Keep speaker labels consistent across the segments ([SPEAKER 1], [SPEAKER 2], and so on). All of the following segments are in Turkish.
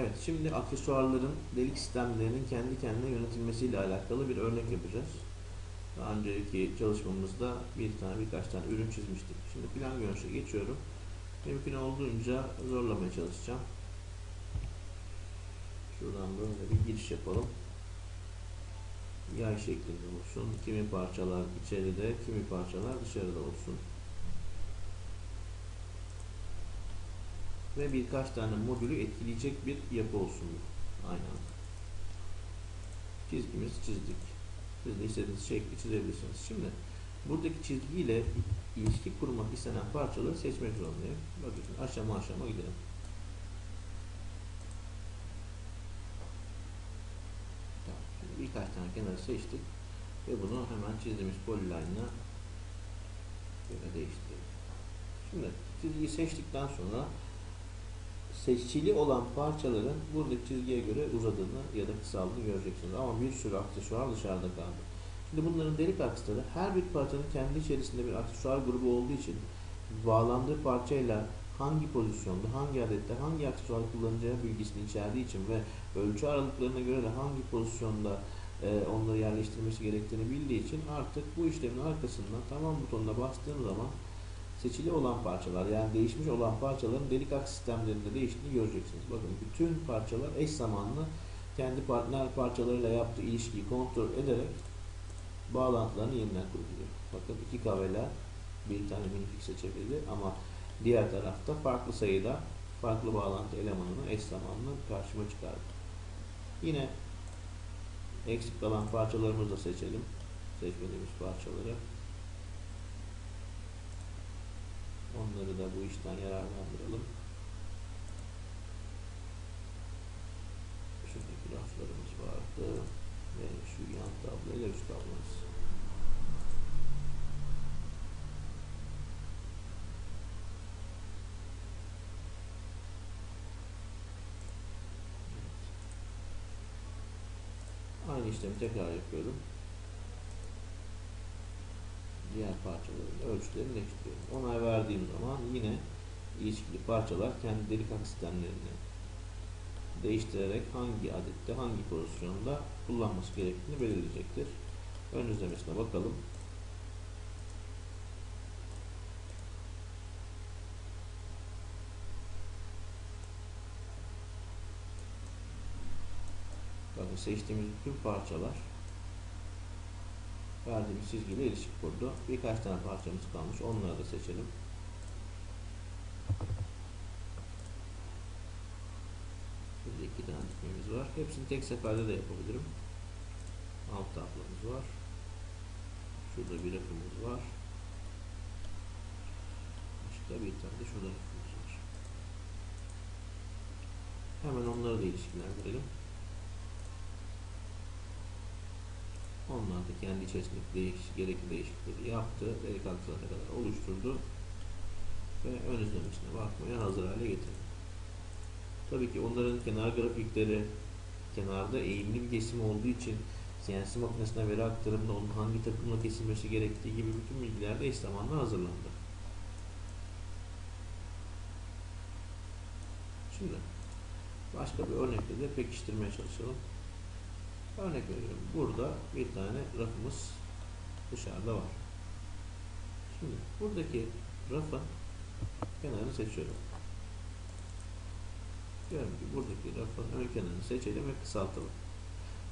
[SPEAKER 1] Evet, şimdi aksesuarların delik sistemlerinin kendi kendine yönetilmesiyle alakalı bir örnek yapacağız. Daha önceki çalışmamızda bir tane birkaç tane ürün çizmiştik. Şimdi plan görünüşe geçiyorum. Mümkün olduğunca zorlamaya çalışacağım. Şuradan böyle bir giriş yapalım. Yay şeklinde olsun. Kimi parçalar içeride, kimi parçalar dışarıda olsun. Ve birkaç tane modülü etkileyecek bir yapı olsun anda. Çizgimizi çizdik. Siz de istediğiniz şekli çizebilirsiniz. Şimdi buradaki çizgiyle ilişki kurmak istenen parçaları seçmek zorundayım. Bakın aşama aşama gidelim. Birkaç tane kenarı seçtik. Ve bunu hemen çizdiğimiz polyline'la böyle değiştirelim. Şimdi çizgiyi seçtikten sonra seçili olan parçaların buradaki çizgiye göre uzadığını ya da kısaldığını göreceksiniz. Ama bir sürü aksesuar dışarıda kaldı. Şimdi bunların delik aksları her bir parçanın kendi içerisinde bir aksesuar grubu olduğu için bağlandığı parçayla hangi pozisyonda, hangi adette, hangi aksesuar kullanacağı bilgisini içerdiği için ve ölçü aralıklarına göre de hangi pozisyonda e, onları yerleştirmesi gerektiğini bildiği için artık bu işlemin arkasından tamam butonuna bastığım zaman seçili olan parçalar yani değişmiş olan parçaların delik aks sistemlerinde değiştiğini göreceksiniz. Bakın bütün parçalar eş zamanlı kendi partner parçalarıyla yaptığı ilişkiyi kontrol ederek bağlantılarını yeniden kuruluyor. Bakın iki kavela bir tane minifik seçebildi ama diğer tarafta farklı sayıda farklı bağlantı elemanını eş zamanlı karşıma çıkardı. Yine eksik kalan parçalarımızı da seçelim. Seçmediğimiz parçaları. Onları da bu işten yararlandıralım. Şuradaki raflarımız vardı ve şu yan tabloyla üst tablomuz. Aynı işlemi tekrar yapıyorum. Diğer parçaların ölçülerini değiştiriyorum. Onay verdiğim zaman yine ilişkili parçalar kendi delik sistemlerini değiştirerek hangi adette, hangi pozisyonda kullanması gerektiğini belirleyecektir. Ön izlemesine bakalım. Bakın seçtiğimiz bütün parçalar verdiğimiz çizgiyle ilişki kurdu. Birkaç tane parçamız kalmış. Onları da seçelim. Burada iki tane dikmemiz var. Hepsini tek seferde de yapabilirim. Alt tablomuz var. Şurada bir rafımız var. Başka bir tane de şurada rafımız var. Hemen onları da ilişkilendirelim. Onlar da kendi içerisindeki değiş, gerekli değişiklikleri yaptı. Delik akslarına kadar oluşturdu. Ve ön izlemesine bakmaya hazır hale getirdi. Tabii ki onların kenar grafikleri kenarda eğimli bir kesim olduğu için CNC makinesine veri aktarımında onun hangi takımla kesilmesi gerektiği gibi bütün bilgiler de eş zamanlı hazırlandı. Şimdi başka bir örnekle de pekiştirmeye çalışalım. Örnek veriyorum. Burada bir tane rafımız dışarıda var. Şimdi buradaki rafın kenarını seçiyorum. Diyorum ki buradaki rafın ön kenarını seçelim ve kısaltalım.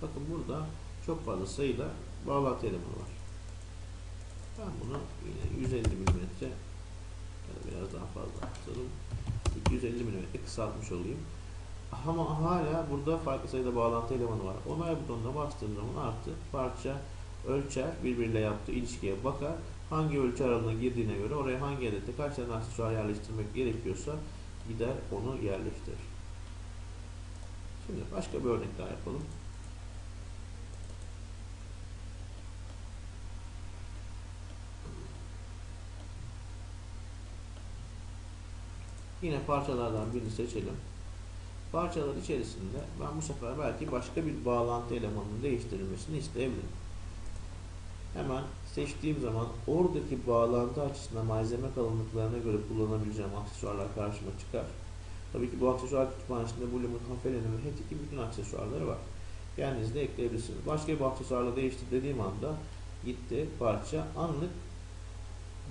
[SPEAKER 1] Bakın burada çok fazla sayıda bağlantı elemanı var. Ben bunu yine 150 mm biraz daha fazla atalım. 250 mm kısaltmış olayım. Ama hala burada farklı sayıda bağlantı elemanı var. Onay butonuna bastığım zaman artı parça ölçer, birbiriyle yaptığı ilişkiye bakar. Hangi ölçü aralığına girdiğine göre oraya hangi adette kaç tane aksesuar yerleştirmek gerekiyorsa gider onu yerleştirir. Şimdi başka bir örnek daha yapalım. Yine parçalardan birini seçelim. Parçalar içerisinde ben bu sefer belki başka bir bağlantı elemanının değiştirilmesini isteyebilirim. Hemen seçtiğim zaman oradaki bağlantı açısından malzeme kalınlıklarına göre kullanabileceğim aksesuarlar karşıma çıkar. Tabii ki bu aksesuar kütüphanesinde Blumen, Hafelen'in ve Hetik'in bütün aksesuarları var. Kendiniz de ekleyebilirsiniz. Başka bir aksesuarla değiştir dediğim anda gitti parça anlık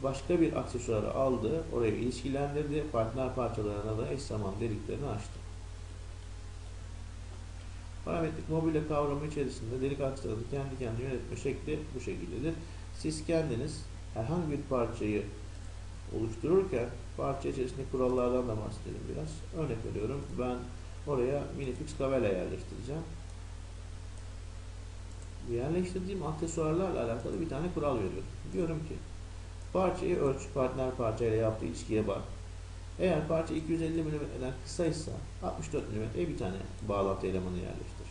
[SPEAKER 1] başka bir aksesuarı aldı, oraya ilişkilendirdi, partner parçalarına da eş zamanlı deliklerini açtı. Parametrik mobilya kavramı içerisinde delik aksarını kendi kendine yönetme şekli bu şekildedir. Siz kendiniz herhangi bir parçayı oluştururken parça içerisinde kurallardan da bahsedelim biraz. Örnek veriyorum ben oraya minifix kavela yerleştireceğim. Yerleştirdiğim aksesuarlarla alakalı bir tane kural veriyorum. Diyorum ki parçayı ölç, partner parçayla yaptığı ilişkiye bak. Eğer parça 250 mm'den kısaysa 64 mm'ye bir tane bağlantı elemanı yerleştir.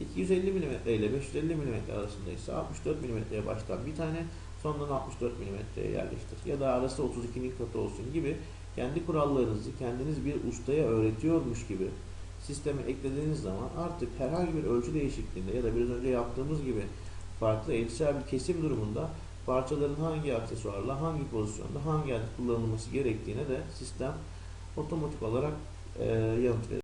[SPEAKER 1] 250 mm ile 550 mm arasındaysa 64 mm'ye baştan bir tane sondan 64 mm'ye yerleştir. Ya da arası 32'nin katı olsun gibi kendi kurallarınızı kendiniz bir ustaya öğretiyormuş gibi sisteme eklediğiniz zaman artık herhangi bir ölçü değişikliğinde ya da biraz önce yaptığımız gibi farklı elçisel bir kesim durumunda parçaların hangi aksesuarla, hangi pozisyonda, hangi yerde kullanılması gerektiğine de sistem otomatik olarak e, yanıt verir.